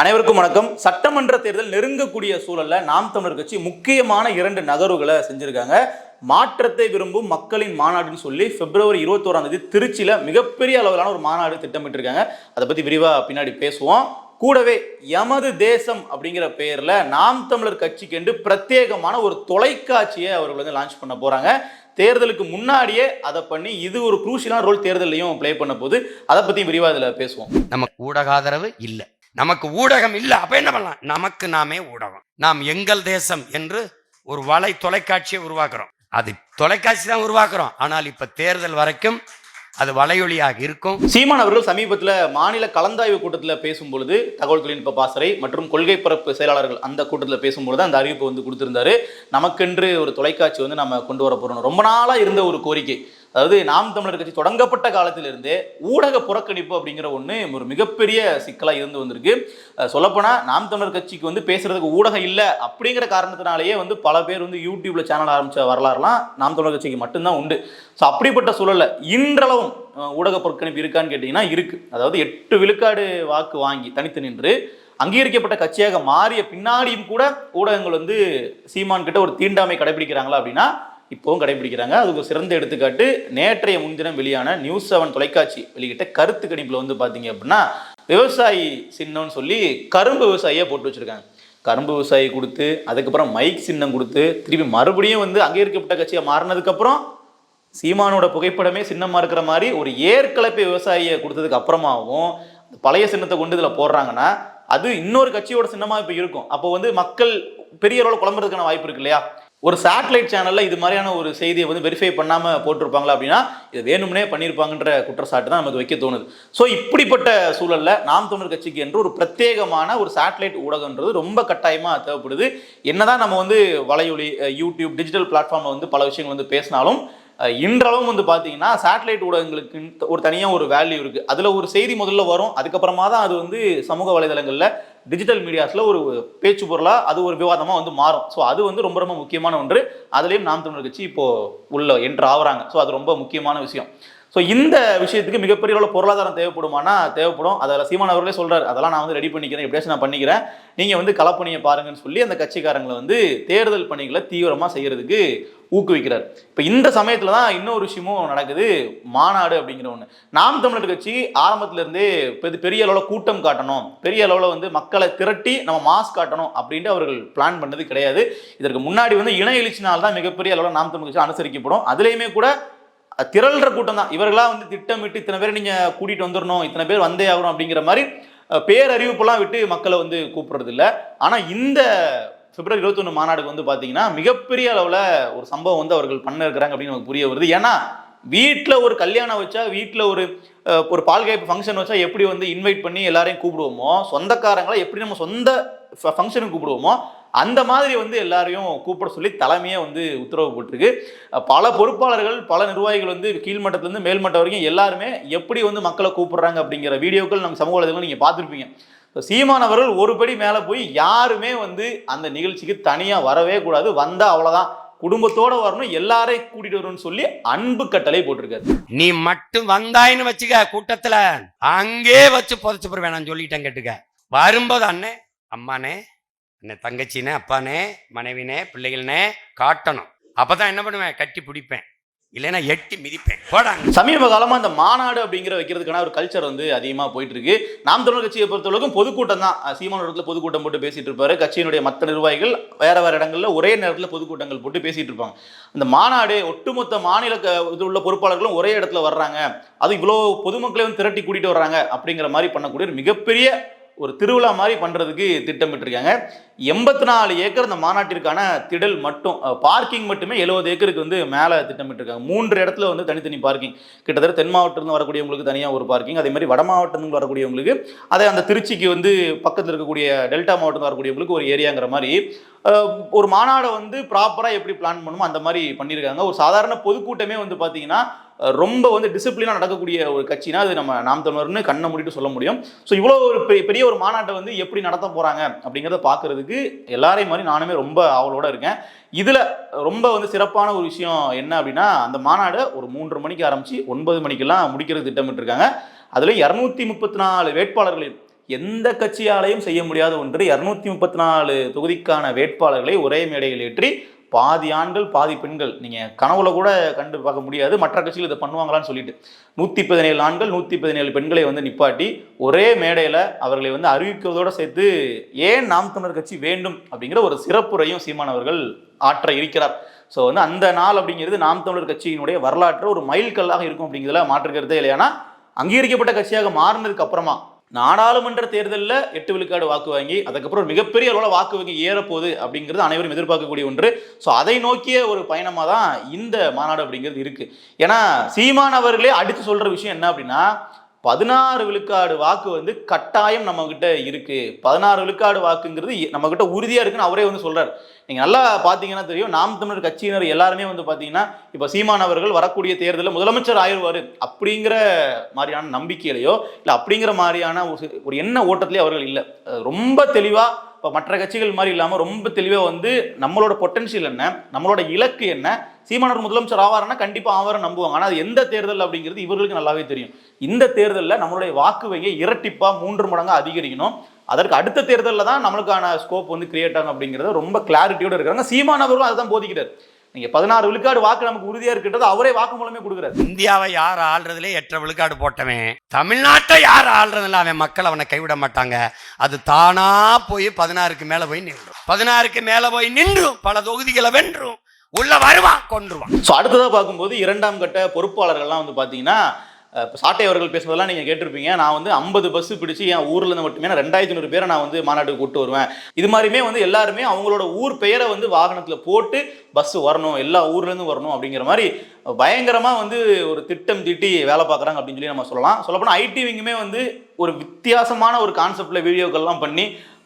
அனைவருக்கும் வணக்கம். சட்டமன்ற தேர்தல் நெருங்கக்கூடிய சூழல்ல நாம் தமிழர் கட்சி முக்கியமான இரண்டு நகர்வுகளை செஞ்சிருக்காங்க. மாற்றத்தை விரும்பும் மக்களின் மாநாடுன்னு சொல்லி பிப்ரவரி இருபத்தோராம் தேதி திருச்சியில மிகப்பெரிய அளவிலான ஒரு மாநாடு திட்டமிட்டிருக்காங்க. அதை பத்தி விரிவா பின்னாடி பேசுவோம். கூடவே எமது தேசம் அப்படிங்கிற பெயர்ல நாம் தமிழர் கட்சிக்கு என்று பிரத்யேகமான ஒரு தொலைக்காட்சியை அவர்கள் வந்து லான்ச் பண்ண போறாங்க. தேர்தலுக்கு முன்னாடியே அதை பண்ணி இது ஒரு குரூஷியலான ரோல் தேர்தலையும் ப்ளே பண்ண போது அதை பத்தி விரிவா இதுல பேசுவோம். நமக்கு ஊடக ஆதரவு இல்லை. நமக்கு ஊடகம் இல்லை அப்ப என்ன பண்ணலாம்? நமக்கு நாமே ஊடகம். நாம் எங்கள் தேசம் என்று ஒரு வலை தொலைக்காட்சியை உருவாக்குறோம். அது தொலைக்காட்சி தான் உருவாக்குறோம். ஆனால் இப்ப தேர்தல் வரைக்கும் அது வலையொலியாக இருக்கும். சீமான் அவர்கள் சமீபத்தில் மாநில கலந்தாய்வு கூட்டத்தில் பேசும்பொழுது தகவல் தொழில்நுட்ப பாசறை மற்றும் கொள்கை பரப்பு செயலாளர்கள் அந்த கூட்டத்தில் பேசும்பொழுது அந்த அறிவிப்பு வந்து கொடுத்திருந்தாரு. நமக்கென்று ஒரு தொலைக்காட்சி வந்து நம்ம கொண்டு வர போகிறோம் ரொம்ப நாளாக இருந்த ஒரு கோரிக்கை. அதாவது நாம் தமிழர் கட்சி தொடங்கப்பட்ட காலத்திலிருந்தே ஊடக புறக்கணிப்பு அப்படிங்கிற ஒன்று ஒரு மிகப்பெரிய சிக்கலாக இருந்து வந்திருக்கு. சொல்லப்போனால் நாம் தமிழர் கட்சிக்கு வந்து பேசுறதுக்கு ஊடகம் இல்லை அப்படிங்கிற காரணத்தினாலேயே வந்து பல பேர் வந்து யூடியூப்ல சேனல் ஆரம்பிச்ச வரலாறுலாம் நாம் தமிழர் கட்சிக்கு மட்டும்தான் உண்டு. ஸோ அப்படிப்பட்ட சூழலை இன்றளவும் ஊடக புறக்கணிப்பு இருக்கான்னு கேட்டிங்கன்னா இருக்கு. அதாவது எட்டு விழுக்காடு வாக்கு வாங்கி தனித்து நின்று அங்கீகரிக்கப்பட்ட கட்சியாக மாறிய பின்னாடியும் கூட ஊடகங்கள் வந்து சீமான் கிட்ட ஒரு தீண்டாமை கடைபிடிக்கிறாங்களா அப்படின்னா இப்போவும் கடைபிடிக்கிறாங்க. அதுக்கு ஒரு சிறந்த எடுத்துக்காட்டு. நேற்றைய முன்தினம் வெளியான நியூஸ் செவன் தொலைக்காட்சி வெளியிட்ட கருத்து கணிப்பில் வந்து பார்த்தீங்க அப்படின்னா விவசாயி சின்னம்னு சொல்லி கரும்பு விவசாயியை போட்டு வச்சுருக்காங்க. கரும்பு விவசாயி கொடுத்து அதுக்கப்புறம் மைக் சின்னம் கொடுத்து திருப்பி மறுபடியும் வந்து அங்கீகரிக்கப்பட்ட கட்சியாக மாறினதுக்கப்புறம் சீமானோட புகைப்படமே சின்னமாக இருக்கிற மாதிரி ஒரு ஏற்கலப்பை விவசாயியை கொடுத்ததுக்கு அப்புறமாவும் பழைய சின்னத்தை கொண்டு இதில் போடுறாங்கன்னா அது இன்னொரு கட்சியோட சின்னமாக இப்போ இருக்கும். அப்போ வந்து மக்கள் பெரிய அளவில் குழம்புறதுக்கான வாய்ப்பு இருக்கு இல்லையா? ஒரு சேட்டலைட் சேனலில் இது மாதிரியான ஒரு செய்தியை வந்து வெரிஃபை பண்ணாமல் போட்டிருப்பாங்களா அப்படின்னா இது வேணும்னே பண்ணியிருப்பாங்கன்ற குற்றச்சாட்டு தான் நமக்கு வைக்க தோணுது. ஸோ இப்படிப்பட்ட சூழலில் நாம் தமிழர் கட்சிக்கு என்று ஒரு பிரத்யேகமான ஒரு சேட்டலைட் ஊடகன்றது ரொம்ப கட்டாயமாக தேவைப்படுது. என்னதான் நம்ம வந்து வலையொலி யூடியூப் டிஜிட்டல் பிளாட்ஃபார்மில் வந்து பல விஷயங்கள் வந்து பேசினாலும் இன்றளவும் வந்து பார்த்தீங்கன்னா சேட்டலைட் ஊடகங்களுக்கு ஒரு தனியாக ஒரு வேல்யூ இருக்குது அதில் ஒரு செய்தி முதல்ல வரும் அதுக்கப்புறமா தான் அது வந்து சமூக வலைதளங்களில் டிஜிட்டல் மீடியாஸில் ஒரு பேச்சு பொருளாக அது ஒரு விவாதமாக வந்து மாறும். ஸோ அது வந்து ரொம்ப ரொம்ப முக்கியமான ஒன்று. அதுலேயும் நாம் தமிழர் கட்சி இப்போது உள்ள என்ட்ரு ஆகுறாங்க ஸோ அது ரொம்ப முக்கியமான விஷயம். ஸோ இந்த விஷயத்துக்கு மிகப்பெரிய அளவு பொருளாதாரம் தேவைப்படுமானா? தேவைப்படும். அதில் சீமான் அவர்களே சொல்கிறார் அதெல்லாம் நான் வந்து ரெடி பண்ணிக்கிறேன். எப்படியாச்சும் நான் பண்ணிக்கிறேன். நீங்கள் வந்து களப்பணியை பாருங்கன்னு சொல்லி அந்த கட்சிக்காரங்களை வந்து தேர்தல் பணிகளை தீவிரமாக செய்கிறதுக்கு ஊக்குவிக்கிறார். இப்போ இந்த சமயத்தில் தான் இன்னொரு விஷயமும் நடக்குது. மாநாடு அப்படிங்கிற ஒன்று நாம் தமிழர் கட்சி ஆரம்பத்துல இருந்தே பெரிய பெரிய அளவில் கூட்டம் காட்டணும். பெரிய அளவில் வந்து மக்களை திரட்டி நம்ம மாஸ் காட்டணும் அப்படின்ட்டு அவர்கள் பிளான் பண்ணது கிடையாது. இதற்கு முன்னாடி வந்து இன எழுச்சினால் தான் மிகப்பெரிய அளவில் நாம் தமிழர் கட்சி அனுசரிக்கப்படும். அதுலேயுமே கூட திரள்ற கூட்டம் தான் இவர்களாக வந்து திட்டமிட்டு இத்தனை பேர் நீங்கள் கூட்டிகிட்டு வந்துடணும் இத்தனை பேர் வந்தே ஆகணும் அப்படிங்கிற மாதிரி பேரறிவிப்புலாம் பேரறிவிப்பெல்லாம் விட்டு மக்களை வந்து கூப்பிட்றதில்ல. ஆனால் ஆனா இந்த பிப்ரவரி இருபத்தொன்று மாநாடுக்கு வந்து பார்த்தீங்கன்னா மிகப்பெரிய அளவில் ஒரு சம்பவம் வந்து அவர்கள் பண்ண இருக்கிறாங்க அப்படின்னு நமக்கு புரிய வருது. ஏன்னா வீட்டில் ஒரு கல்யாணம் வச்சா வீட்டில் ஒரு ஒரு பால்காய்ப்பு ஃபங்க்ஷன் வச்சா எப்படி வந்து இன்வைட் பண்ணி எல்லாரையும் கூப்பிடுவோமோ சொந்தக்காரங்களை எப்படி நம்ம சொந்த ஃபங்க்ஷனுக்கு கூப்பிடுவோமோ அந்த மாதிரி வந்து எல்லாரையும் கூப்பிட சொல்லி தலைமையே வந்து உத்தரவு போட்டிருக்கு. பல பொறுப்பாளர்கள் பல நிர்வாகிகள் வந்து கீழ்மட்டத்துலேருந்து மேல்மட்டம் வரைக்கும் எல்லாருமே எப்படி வந்து மக்களை கூப்பிடுறாங்க அப்படிங்கிற வீடியோக்கள் நம்ம சமூக வலைதளங்கள் நீங்கள் பார்த்துருப்பீங்க. சீமானவர்கள் சீமான் அவர்கள் ஒரு படி மேலே போய் யாருமே வந்து அந்த நிகழ்ச்சிக்கு தனியாக வரவே கூடாது. வந்தால் அவ்வளோதான் குடும்பத்தோட வரணும் எல்லாரையும் கூட்டிட்டு வரணும்னு சொல்லி அன்பு கட்டளை போட்டிருக்காரு. நீ மட்டும் வந்தாயின்னு வச்சுக்க கூட்டத்துல. அங்கே வச்சு புதைச்சு போற வேணாம் சொல்லிட்டேன் கேட்டுக்க. வரும்போது அண்ணே அம்மானே என்ன தங்கச்சினே அப்பானே மனைவினே பிள்ளைகள்னே காட்டணும். அப்பதான் என்ன பண்ணுவேன்? கட்டி பிடிப்பேன். இல்லைன்னா எட்டி மிதிப்பேன். போடாங்க சமீப காலமா இந்த மாநாடு அப்படிங்கிற வைக்கிறதுக்கான ஒரு கல்ச்சர் வந்து அதிகமா போயிட்டு இருக்கு நாம் தமிழர் கட்சியை பொறுத்தவரைக்கும் பொதுக்கூட்டம் தான். சீமான இடத்துல பொதுக்கூட்டம் போட்டு பேசிட்டு இருப்பாரு. கட்சியினுடைய மற்ற நிர்வாகிகள் வேற வேற இடங்கள்ல ஒரே நேரத்துல பொதுக்கூட்டங்கள் போட்டு பேசிட்டு இருப்பாங்க. இந்த மாநாடு ஒட்டுமொத்த மாநில க- இது உள்ள பொறுப்பாளர்களும் ஒரே இடத்துல வர்றாங்க. அது இவ்வளோ பொதுமக்களை வந்து திரட்டி கூட்டிட்டு வர்றாங்க அப்படிங்கிற மாதிரி பண்ணக்கூடிய ஒரு மிகப்பெரிய ஒரு திருவிழா மாதிரி பண்ணுறதுக்கு திட்டமிட்டிருக்காங்க. எண்பத்தி நாலு ஏக்கர் இந்த மாநாட்டிற்கான திடல் மட்டும் பார்க்கிங் மட்டுமே எழுபது ஏக்கருக்கு வந்து மேலே திட்டமிட்டிருக்காங்க. மூன்று இடத்துல வந்து தனித்தனி பார்க்கிங் கிட்டத்தட்ட தென் மாவட்டத்துலேருந்து வரக்கூடியவங்களுக்கு தனியாக ஒரு பார்க்கிங் அதே மாதிரி வட மாவட்டத்துலேருந்து வரக்கூடியவங்களுக்கு அதே அந்த திருச்சிக்கு வந்து பக்கத்தில் இருக்கக்கூடிய டெல்டா மாவட்டம் வரக்கூடியவங்களுக்கு ஒரு ஏரியாங்கிற மாதிரி ஒரு மாநாடை வந்து ப்ராப்பராக எப்படி பிளான் பண்ணுமோ அந்த மாதிரி பண்ணியிருக்காங்க. ஒரு சாதாரண பொதுக்கூட்டமே வந்து பார்த்தீங்கன்னா ரொம்ப வந்து டிசிப்ளினாக நடக்கக்கூடிய ஒரு கட்சினா அது நம்ம நாம் தமிழர்னு கண்ணை மூடிட்டு சொல்ல முடியும். ஸோ இவ்வளோ ஒரு பெரிய பெரிய ஒரு மாநாட்டை வந்து எப்படி நடத்த போகிறாங்க அப்படிங்கிறத பார்க்கறதுக்கு எல்லாரையும் மாதிரி நானுமே ரொம்ப ஆவலோட இருக்கேன். இதில் ரொம்ப வந்து சிறப்பான ஒரு விஷயம் என்ன அப்படின்னா அந்த மாநாடு ஒரு மூன்று மணிக்கு ஆரம்பித்து ஒன்பது மணிக்கெல்லாம் முடிக்கிறது திட்டமிட்டிருக்காங்க. அதில் இரநூத்தி முப்பத்தி நாலு வேட்பாளர்களையும் எந்த கட்சியாலையும் செய்ய முடியாத ஒன்று இரநூத்தி முப்பத்தி நாலு தொகுதிக்கான வேட்பாளர்களை ஒரே மேடையில் ஏற்றி பாதி ஆண்கள் பாதி பெண்கள். நீங்கள் கனவுல கூட கண்டு பார்க்க முடியாது. மற்ற கட்சிகள் இதை பண்ணுவாங்களான்னு சொல்லிட்டு. நூற்றி பதினேழு ஆண்கள் நூற்றி பதினேழு பெண்களை வந்து நிப்பாட்டி ஒரே மேடையில் அவர்களை வந்து அறிவிக்கிறதோடு சேர்த்து ஏன் நாம் தமிழர் கட்சி வேண்டும் அப்படிங்கிற ஒரு சிறப்புரையும் சீமான் அவர்கள் ஆற்ற இருக்கிறார். ஸோ வந்து அந்த நாள் அப்படிங்கிறது நாம் தமிழர் கட்சியினுடைய வரலாற்று ஒரு மைல்கல்லாக இருக்கும் அப்படிங்கிறதுல மாற்றுக்கிறதே இல்லையானா அங்கீகரிக்கப்பட்ட கட்சியாக மாறினதுக்கு அப்புறமா நாடாளுமன்ற தேர்தலில் எட்டு விழுக்காடு வாக்கு வாங்கி அதுக்கப்புறம் மிகப்பெரிய அளவில் வாக்கு வங்கி ஏறப்போகுது அப்படிங்கிறது அனைவரும் எதிர்பார்க்கக்கூடிய ஒன்று. ஸோ அதை நோக்கிய ஒரு பயணமாக தான் இந்த மாநாடு அப்படிங்கிறது இருக்கு. ஏன்னா சீமான் அவர்களே அடித்து சொல்ற விஷயம் என்ன அப்படின்னா பதினாறு விழுக்காடு வாக்கு வந்து கட்டாயம் நம்ம கிட்ட இருக்கு. பதினாறு விழுக்காடு வாக்குங்கிறது நம்ம கிட்ட உறுதியா இருக்குன்னு அவரே வந்து சொல்றாரு. நீங்க நல்லா பாத்தீங்கன்னா தெரியும் நாம் தமிழர் கட்சியினர் எல்லாருமே வந்து பாத்தீங்கன்னா இப்ப சீமான் அவர்கள் வரக்கூடிய தேர்தலில் முதலமைச்சர் ஆயிடுவாரு அப்படிங்கிற மாதிரியான நம்பிக்கையிலையோ இல்ல அப்படிங்கிற மாதிரியான ஒரு என்ன ஒரு எண்ண ஓட்டத்திலேயே அவர்கள் இல்லை. ரொம்ப தெளிவா இப்போ மற்ற கட்சிகள் மாதிரி இல்லாமல் ரொம்ப தெளிவாக வந்து நம்மளோட பொட்டன்ஷியல் என்ன நம்மளோட இலக்கு என்ன சீமானவர் முதலமைச்சர் ஆவாருன்னா கண்டிப்பாக ஆவாரம் நம்புவாங்க. ஆனால் அது எந்த தேர்தல் அப்படிங்கிறது இவர்களுக்கு நல்லாவே தெரியும். இந்த தேர்தலில் நம்மளுடைய வாக்கு வங்கியை இரட்டிப்பாக மூன்று மடங்காக அதிகரிக்கணும். அதற்கு அடுத்த தேர்தலில் தான் நம்மளுக்கான ஸ்கோப் வந்து கிரியேட் ஆகும் அப்படிங்கிறத ரொம்ப கிளாரிட்டியோடு இருக்காங்க சீமானவர்களும் அதுதான் அதை தான் போதிக்கிறார். நீங்க பதினாறு விழுக்காடு வாக்கு நமக்கு உறுதியா இருக்கின்றது அவரே வாக்கு மூலமே கொடுக்குறாரு. இந்தியாவை யார் ஆள்றதுலே எட்ட விழுக்காடு போட்டவன்? தமிழ்நாட்டை யார் ஆள்றதுல அவன் மக்கள் அவனை கைவிட மாட்டாங்க. அது தானா போய் பதினாறுக்கு மேல போய் நின்றும். பதினாறுக்கு மேல போய் நின்றும் பல தொகுதிகளை வென்றும் உள்ள வருவான் கொன்றுவான். ஸோ அடுத்ததாக பார்க்கும்போது இரண்டாம் கட்ட பொறுப்பாளர்கள்லாம் வந்து பார்த்தீங்கன்னா அஹ், இப்போ சாட்டை அவர்கள் பேசுவதெல்லாம் நீங்கள் கேட்டிருப்பீங்க. நான் வந்து ஐம்பது பஸ் பிடிச்சி என் ஊரில் இருந்து மட்டுமே நான் ரெண்டாயிரத்தி நூறு பேரை நான் வந்து மாநாட்டுக்கு கூட்டு வருவேன். இது மாதிரியுமே வந்து எல்லாருமே அவங்களோட ஊர் பெயரை வந்து வாகனத்தில் போட்டு பஸ் வரணும் எல்லா ஊர்லேருந்து வரணும் அப்படிங்கிற மாதிரி பயங்கரமாக வந்து ஒரு திட்டம் தீட்டி வேலை பார்க்குறாங்க அப்படின்னு சொல்லி நம்ம சொல்லலாம். சொல்லப்போனால் ஐடி விங்குமே வந்து ஒரு வித்தியாசமான ஒரு கான்செப்டில் வீடியோக்கள்லாம் பண்ணி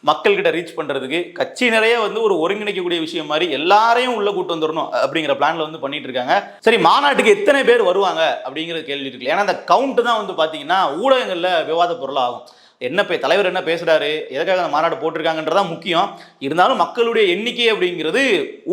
மக்கள்கிட்ட ரீச் பண்ணுறதுக்கு கட்சியினரையே வந்து ஒரு ஒருங்கிணைக்கக்கூடிய விஷயம் மாதிரி எல்லாரையும் உள்ள கூட்டு வந்துடணும் அப்படிங்கிற பிளான்ல வந்து பண்ணிட்டு இருக்காங்க. சரி மாநாட்டுக்கு எத்தனை பேர் வருவாங்க அப்படிங்கிற கேள்வி இருக்கு ஏன்னா அந்த கவுண்ட் தான் வந்து பார்த்தீங்கன்னா ஊடகங்களில் விவாத பொருளாக ஆகும் என்ன பே தலைவர் என்ன பேசுறாரு எதுக்காக அந்த மாநாடு போட்டிருக்காங்கன்றதான் முக்கியம். இருந்தாலும் மக்களுடைய எண்ணிக்கை அப்படிங்கிறது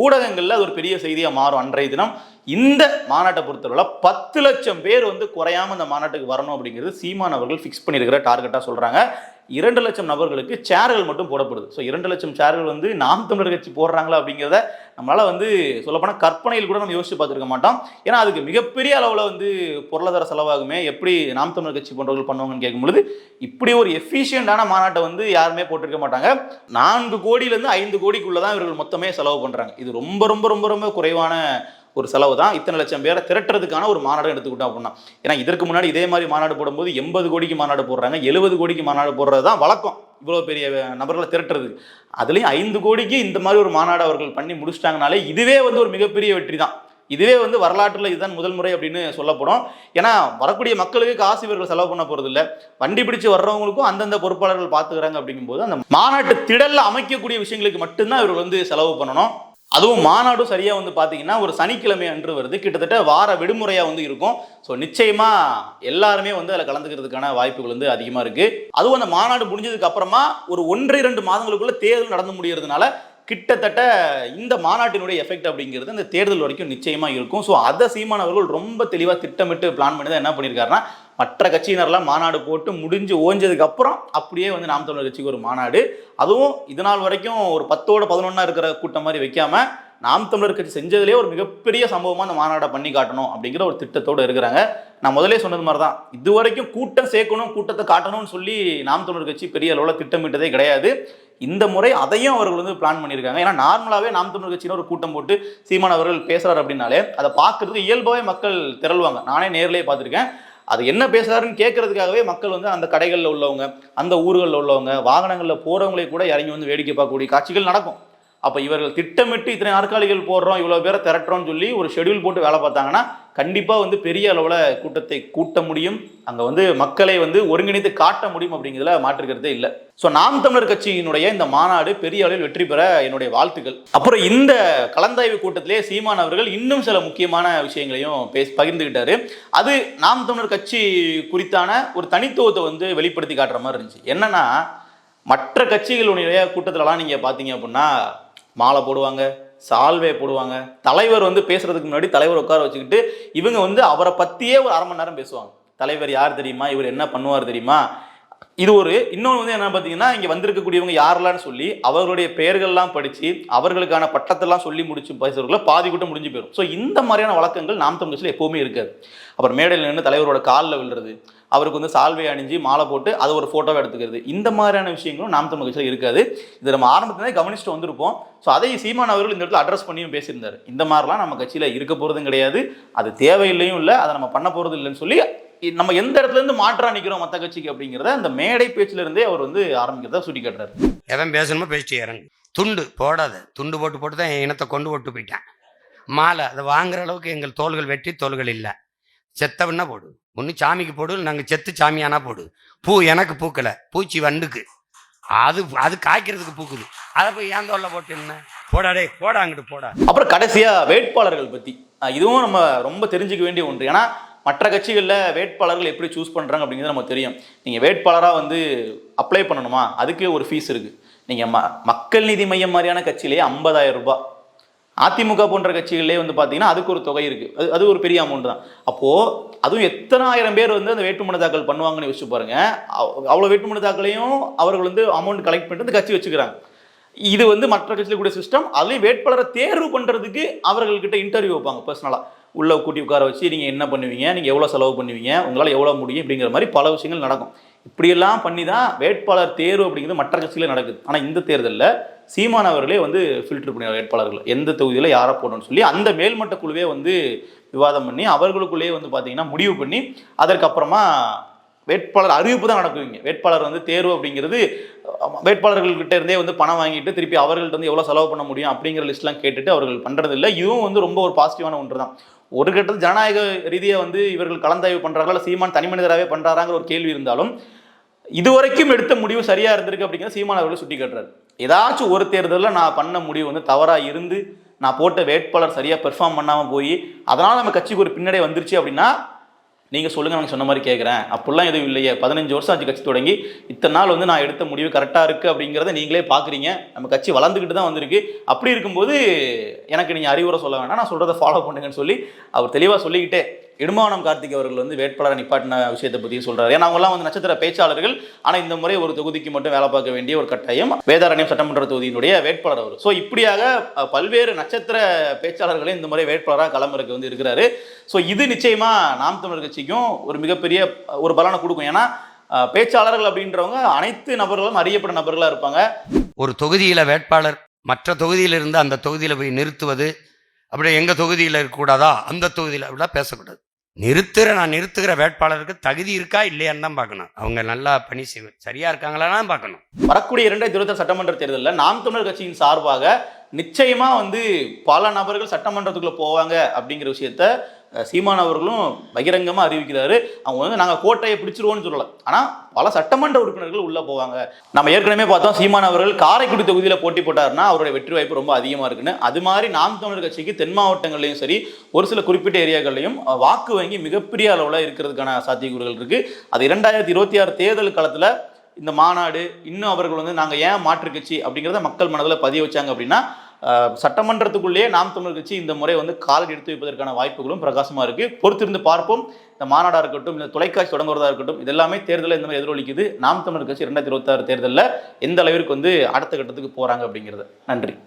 ஊடகங்களில் அது ஒரு பெரிய செய்தியாக மாறும் அன்றைய தினம். இந்த மாநாட்டை பொறுத்தவரை பத்து லட்சம் பேர் வந்து குறையாம இந்த மாநாட்டுக்கு வரணும் அப்படிங்கிறது சீமான் அவர்கள் ஃபிக்ஸ் பண்ணியிருக்கிற டார்கெட்டாக சொல்றாங்க. இரண்டு லட்சம் நபர்களுக்கு சேர்கள் மட்டும் போடப்படுது. ஸோ இரண்டு லட்சம் சேர்கள் வந்து நாம் தமிழர் கட்சி போடுறாங்களா அப்படிங்கிறத நம்மளால் வந்து சொல்லப்போனால் கற்பனையில் கூட நம்ம யோசிச்சு பார்த்துருக்க மாட்டோம். ஏன்னா அதுக்கு மிகப்பெரிய அளவில் வந்து பொருளாதார செலவாகுமே எப்படி நாம் தமிழர் கட்சி போன்றவர்கள் பண்ணுவாங்கன்னு கேட்கும்பொழுது இப்படி ஒரு எஃபிஷியண்டான மாநாட்டை வந்து யாருமே போட்டிருக்க மாட்டாங்க. நான்கு கோடியிலேருந்து ஐந்து கோடிக்குள்ளே தான் இவர்கள் மொத்தமே செலவு பண்ணுறாங்க இது ரொம்ப ரொம்ப ரொம்ப ரொம்ப குறைவான ஒரு செலவு தான் இத்தனை லட்சம் பேரை திரட்டுறதுக்கான ஒரு மாநாடு எடுத்துக்கிட்டோம் அப்படின்னா. ஏன்னா இதற்கு முன்னாடி இதே மாதிரி மாநாடு போடும்போது எண்பது கோடிக்கு மாநாடு போடுறாங்க. எழுபது கோடிக்கு மாநாடு போடுறது தான் வழக்கம். இவ்வளோ பெரிய நபர்களை திரட்டுறது அதுலேயும் ஐந்து கோடிக்கு இந்த மாதிரி ஒரு மாநாடு அவர்கள் பண்ணி முடிச்சிட்டாங்கனாலே இதுவே வந்து ஒரு மிகப்பெரிய வெற்றி தான். இதுவே வந்து வரலாற்றில் இதுதான் முதல் முறை அப்படின்னு சொல்லப்படும். ஏன்னா வரக்கூடிய மக்களுக்கு காசு இவர்கள் செலவு பண்ண போகிறது இல்லை வண்டி பிடிச்சு வர்றவங்களுக்கும் அந்தந்த பொறுப்பாளர்கள் பார்த்துக்கிறாங்க அப்படிங்கும்போது அந்த மாநாட்டு திடலில் அமைக்கக்கூடிய விஷயங்களுக்கு மட்டும்தான் இவர்கள் வந்து செலவு பண்ணணும். அதுவும் மாநாடும் சரியாக வந்து பார்த்தீங்கன்னா ஒரு சனிக்கிழமை அன்று வருது. கிட்டத்தட்ட வார விடுமுறையாக வந்து இருக்கும். ஸோ நிச்சயமாக எல்லாருமே வந்து அதில் கலந்துக்கிறதுக்கான வாய்ப்புகள் வந்து அதிகமாக இருக்குது அதுவும் அந்த மாநாடு முடிஞ்சதுக்கு அப்புறமா ஒரு ஒன்று இரண்டு மாதங்களுக்குள்ள தேர்தல் நடந்து முடியறதுனால கிட்டத்தட்ட இந்த மாநாட்டினுடைய எஃபெக்ட் அப்படிங்கிறது இந்த தேர்தல் வரைக்கும் நிச்சயமாக இருக்கும். ஸோ அதை சீமான் அவர்கள் ரொம்ப தெளிவாக திட்டமிட்டு பிளான் பண்ணி தான் என்ன பண்ணியிருக்காருன்னா மற்ற கட்சியினர்லாம் மாநாடு போட்டு முடிஞ்சு ஓஞ்சதுக்கு அப்புறம் அப்படியே வந்து நாம் தமிழர் கட்சிக்கு ஒரு மாநாடு. அதுவும் இது நாள் வரைக்கும் ஒரு பத்தோட பதினொன்னா இருக்கிற கூட்டம் மாதிரி வைக்காம நாம் தமிழர் கட்சி செஞ்சதுலேயே ஒரு மிகப்பெரிய சம்பவமாக அந்த மாநாடை பண்ணி காட்டணும் அப்படிங்கிற ஒரு திட்டத்தோடு இருக்கிறாங்க. நான் முதலே சொன்னது மாதிரி தான் இது வரைக்கும் கூட்டம் சேர்க்கணும் கூட்டத்தை காட்டணும்னு சொல்லி நாம் தமிழர் கட்சி பெரிய அளவில் திட்டமிட்டதே கிடையாது. இந்த முறை அதையும் அவர்கள் வந்து பிளான் பண்ணியிருக்காங்க. ஏன்னா நார்மலாகவே நாம் தமிழர் கட்சியினர் ஒரு கூட்டம் போட்டு சீமான் அவர்கள் பேசுகிறார் அப்படின்னாலே அதை பார்க்கறதுக்கு இயல்பாகவே மக்கள் திரள்வாங்க. நானே நேரிலேயே பார்த்துருக்கேன். அது என்ன பேசுகிறாருன்னு கேட்கறதுக்காகவே மக்கள் வந்து அந்த கடைகளில் உள்ளவங்க அந்த ஊர்களில் உள்ளவங்க வாகனங்களில் போகிறவங்களே கூட இறங்கி வந்து வேடிக்கை பார்க்கக்கூடிய காட்சிகள் நடக்கும். அப்போ இவர்கள் திட்டமிட்டு இத்தனை நாற்காலிகள் போடுறோம் இவ்வளோ பேரை திரட்டுறோம்னு சொல்லி ஒரு ஷெட்யூல் போட்டு வேலை பார்த்தாங்கன்னா கண்டிப்பாக வந்து பெரிய அளவில் கூட்டத்தை கூட்ட முடியும். அங்கே வந்து மக்களை வந்து ஒருங்கிணைத்து காட்ட முடியும் அப்படிங்கிறதுல மாற்றுக்கிறதே இல்லை. ஸோ நாம் தமிழர் கட்சியினுடைய இந்த மாநாடு பெரிய அளவில் வெற்றி பெற என்னுடைய வாழ்த்துக்கள். அப்புறம் இந்த கலந்தாய்வு கூட்டத்திலே சீமான் அவர்கள் இன்னும் சில முக்கியமான விஷயங்களையும் பேசி பகிர்ந்துக்கிட்டாரு அது நாம் தமிழர் கட்சி குறித்தான ஒரு தனித்துவத்தை வந்து வெளிப்படுத்தி காட்டுற மாதிரி இருந்துச்சு. என்னன்னா மற்ற கட்சிகளுடைய கூட்டத்திலலாம் நீங்கள் பார்த்தீங்க அப்படின்னா மாலை போடுவாங்க சால்வே போடுவாங்க. தலைவர் வந்து பேசுறதுக்கு முன்னாடி தலைவர் உட்கார வச்சுக்கிட்டு இவங்க வந்து அவரை பற்றியே ஒரு அரை மணி நேரம் பேசுவாங்க. தலைவர் யார் தெரியுமா? இவர் என்ன பண்ணுவார் தெரியுமா? இது ஒரு இன்னொன்று வந்து என்ன பார்த்தீங்கன்னா இங்கே வந்திருக்கக்கூடியவங்க யாரெல்லாம் சொல்லி அவர்களுடைய பெயர்கள்லாம் படித்து அவர்களுக்கான பட்டத்தெல்லாம் சொல்லி முடிச்சு பேசுறதுக்குள்ள பாதி கூட்டம் முடிஞ்சு போயிடும் ஸோ இந்த மாதிரியான வழக்கங்கள் நாம் தமிழ்ச்சியில் எப்போவுமே இருக்காது. அப்புறம் மேடையில் நின்று தலைவரோட காலில் விழுறது அவருக்கு வந்து சால்வை அணிஞ்சு மாலை போட்டு அது ஒரு ஃபோட்டோவை எடுத்துக்கிறது இந்த மாதிரியான விஷயங்களும் நாம் தமிழ் கட்சியில் இருக்காது. இது நம்ம ஆரம்பத்திலே கவனிச்சுட்டு வந்திருப்போம். ஸோ அதை சீமான் அவர்கள் இந்த இடத்துல அட்ரஸ் பண்ணியும் பேசியிருந்தார். இந்த மாதிரிலாம் நம்ம கட்சியில் இருக்க போகிறதும் கிடையாது. அது தேவையில்லையும் இல்லை அதை நம்ம பண்ண போகிறது இல்லைன்னு சொல்லி நம்ம எந்த இடத்துல இருந்து மாற்றா நிற்கிறோம் மற்ற கட்சிக்கு அப்படிங்கிறத அந்த மேடை பேச்சில இருந்தே அவர் வந்து ஆரம்பிக்கிறதா சுட்டி காட்டுறாரு எவன் பேசணுமோ பேசிட்டு இறங்கு. துண்டு போடாத. துண்டு போட்டு போட்டு தான் என் இனத்தை கொண்டு போட்டு போயிட்டேன். மாலை அதை வாங்குற அளவுக்கு எங்கள் தோள்கள் வெட்டி தோள்கள் இல்லை. செத்தவன்னா போடு. ஒன்று சாமிக்கு போடு நாங்கள் செத்து சாமியானா போடு. பூ எனக்கு பூக்கலை. பூச்சி வண்டுக்கு. அது அது காய்க்கிறதுக்கு பூக்குது. அதை போய் ஏன் தோல்ல போட்டு என்ன? போடா டேய் போடா அங்கிட்டு போடா. அப்புறம் கடைசியா வேட்பாளர்கள் அஹ் இதுவும் நம்ம ரொம்ப தெரிஞ்சுக்க வேண்டிய ஒன்று. ஏன்னா மற்ற கட்சிகளில் வேட்பாளர்கள் எப்படி சூஸ் பண்ணுறாங்க அப்படிங்கிறது நமக்கு தெரியும். நீங்கள் வேட்பாளராக வந்து அப்ளை பண்ணணுமா? அதுக்கு ஒரு ஃபீஸ் இருக்குது நீங்கள் ம மக்கள் நீதி மையம் மாதிரியான கட்சியிலேயே ஐம்பதாயிரம் ரூபாய். அதிமுக போன்ற கட்சிகளிலே வந்து பார்த்தீங்கன்னா அதுக்கு ஒரு தொகை இருக்குது அது அது ஒரு பெரிய அமௌண்ட் தான். அப்போது அதுவும் எத்தனை ஆயிரம் பேர் வந்து அந்த வேட்புமனு தாக்கல் பண்ணுவாங்கன்னு யோசிச்சு பாருங்க. அவ்- அவ்வளோ வேட்புமனு தாக்கலையும் அவர்கள் வந்து அமௌண்ட் கலெக்ட் பண்ணிட்டு அந்த கட்சி வச்சுக்கிறாங்க. இது வந்து மற்ற கட்சியில் கூடிய சிஸ்டம் அதுலேயும் வேட்பாளரை தேர்வு பண்ணுறதுக்கு அவர்கள்கிட்ட இன்டர்வியூ வைப்பாங்க பர்சனலாக உள்ளே கூட்டி உட்கார வச்சு நீங்கள் என்ன பண்ணுவீங்க? நீங்கள் எவ்வளோ செலவு பண்ணுவீங்க? உங்களால் எவ்வளோ முடியும்? அப்படிங்கிற மாதிரி பல விஷயங்கள் நடக்கும். இப்படியெல்லாம் பண்ணி தான் வேட்பாளர் தேர்வு அப்படிங்கிறது மற்ற கட்சியில் நடக்குது. ஆனால் இந்த தேர்தலில் சீமான் அவர்களே வந்து ஃபில்டர் பண்ணி வேட்பாளர்கள். எந்த தொகுதியில் யாரை போடணும்னு சொல்லி அந்த மேல்மட்ட குழுவே வந்து விவாதம் பண்ணி அவர்களுக்குள்ளேயே வந்து பார்த்தீங்கன்னா முடிவு பண்ணி அதற்கப்புறமா வேட்பாளர் அறிவிப்பு தான் நடக்குவீங்க. வேட்பாளர் வந்து தேர்வு அப்படிங்கிறது வேட்பாளர்கள்கிட்ட இருந்தே வந்து பணம் வாங்கிட்டு திருப்பி அவர்கள்ட்ட வந்து எவ்வளோ செலவு பண்ண முடியும் அப்படிங்கிற லிஸ்ட்லாம் கேட்டுட்டு அவர்கள் பண்ணுறது இல்லை இதுவும் வந்து ரொம்ப ஒரு பாசிட்டிவான ஒன்று தான் ஒரு கட்டத்தில் ஜனநாயக ரீதியாக வந்து இவர்கள் கலந்தாய்வு பண்ணுறாங்களா இல்லை சீமான் தனி மனிதராகவே பண்ணுறாங்கிற ஒரு கேள்வி இருந்தாலும் இதுவரைக்கும் எடுத்த முடிவு சரியாக இருந்திருக்கு அப்படிங்கிறத சீமான் அவர்கள் சுட்டி காட்டுறாரு ஏதாச்சும் ஒரு தேர்தலில் நான் பண்ண முடிவு வந்து தவறாக இருந்து நான் போட்ட வேட்பாளர் சரியாக பெர்ஃபார்ம் பண்ணாமல் போய் அதனால் நம்ம கட்சிக்கு ஒரு பின்னடை வந்துருச்சு அப்படின்னா நீங்கள் சொல்லுங்கள் நான் சொன்ன மாதிரி கேட்குறேன் அப்படிலாம் எதுவும் இல்லையே. பதினஞ்சு வருஷம் ஆச்சு கட்சி தொடங்கி. இத்தனை நாள் வந்து நான் எடுத்த முடிவு கரெக்டாக இருக்கு அப்படிங்கிறத நீங்களே பார்க்குறீங்க நம்ம கட்சி வளர்ந்துக்கிட்டு தான் வந்திருக்கு. அப்படி இருக்கும்போது எனக்கு நீங்கள் அறிவுரை சொல்ல வேணாம். நான் சொல்கிறத ஃபாலோ பண்ணுங்கன்னு சொல்லி அவர் தெளிவாக சொல்லிக்கிட்டே இடுமானம் கார்த்திக் அவர்கள் வந்து வேட்பாளரை நிப்பாட்டின விஷயத்தை பற்றியும் சொல்கிறார் ஏன்னா அவங்கலாம் வந்து நட்சத்திர பேச்சாளர்கள். ஆனால் இந்த முறை ஒரு தொகுதிக்கு மட்டும் வேலை பார்க்க வேண்டிய ஒரு கட்டாயம். வேதாரண்யம் சட்டமன்ற தொகுதியினுடைய வேட்பாளர் அவர். ஸோ இப்படியாக பல்வேறு நட்சத்திர பேச்சாளர்களே இந்த முறை வேட்பாளராக களமிறக்க வந்து இருக்கிறாரு. ஸோ இது நிச்சயமாக நாம் தமிழர் கட்சிக்கும் ஒரு மிகப்பெரிய ஒரு பலனை கொடுக்கும். ஏன்னா பேச்சாளர்கள் அப்படின்றவங்க அனைத்து நபர்களும் அறியப்பட்ட நபர்களாக இருப்பாங்க. ஒரு தொகுதியில் வேட்பாளர் மற்ற தொகுதியில் இருந்து அந்த தொகுதியில் போய் நிறுத்துவது அப்படியே எங்கள் தொகுதியில் இருக்கக்கூடாதா? அந்த தொகுதியில் அப்படிலாம் பேசக்கூடாது. நிறுத்துகிற நான் நிறுத்துகிற வேட்பாளருக்கு தகுதி இருக்கா இல்லையான்னு தான் பார்க்கணும். அவங்க நல்லா பணி செய்வது சரியா இருக்காங்களான்னு பார்க்கணும். வரக்கூடிய இரண்டாயிரத்தி இருபத்தி சட்டமன்ற தேர்தலில் நாம் தமிழர் கட்சியின் சார்பாக நிச்சயமா வந்து பல நபர்கள் சட்டமன்றத்துக்குள்ள போவாங்க அப்படிங்கிற விஷயத்த சீமான் அவர்களும் பகிரங்கமாக அறிவிக்கிறாரு. அவங்க வந்து நாங்கள் கோட்டையை பிடிச்சிருவோம்னு சொல்லலை. ஆனால் பல சட்டமன்ற உறுப்பினர்கள் உள்ளே போவாங்க. நம்ம ஏற்கனவே பார்த்தோம் சீமான் அவர்கள் காரைக்குடி தொகுதியில் போட்டி போட்டார்னா அவருடைய வெற்றி வாய்ப்பு ரொம்ப அதிகமாக இருக்குன்னு. அது மாதிரி நாம் தமிழர் கட்சிக்கு தென் மாவட்டங்கள்லையும் சரி ஒரு சில குறிப்பிட்ட ஏரியாக்கள்லையும் வாக்கு வங்கி மிகப்பெரிய அளவில் இருக்கிறதுக்கான சாத்தியக்கூறுகள் இருக்குது அது இரண்டாயிரத்தி இருபத்தி ஆறு தேர்தல் காலத்தில் இந்த மாநாடு இன்னும் அவர்கள் வந்து நாங்கள் ஏன் மாற்று கட்சி அப்படிங்கிறத மக்கள் மனதில் பதிய வச்சாங்க அப்படின்னா சட்டமன்றத்துக்குள்ளேயே நாம் தமிழர் கட்சி இந்த முறை வந்து கால் எடுத்து வைப்பதற்கான வாய்ப்புகளும் பிரகாசமாக இருக்கு. பொறுத்திருந்து பார்ப்போம். இந்த மாநாடாக இருக்கட்டும் இந்த தொலைக்காட்சி தொடங்குறதா இருக்கட்டும் இது எல்லாமே தேர்தலில் இந்த மாதிரி எதிரொலிக்குது. நாம் தமிழர் கட்சி ரெண்டாயிரத்தி இருபத்தாறு தேர்தலில் எந்த அளவிற்கு வந்து அடுத்த கட்டத்துக்கு போகிறாங்க அப்படிங்கிறது. நன்றி.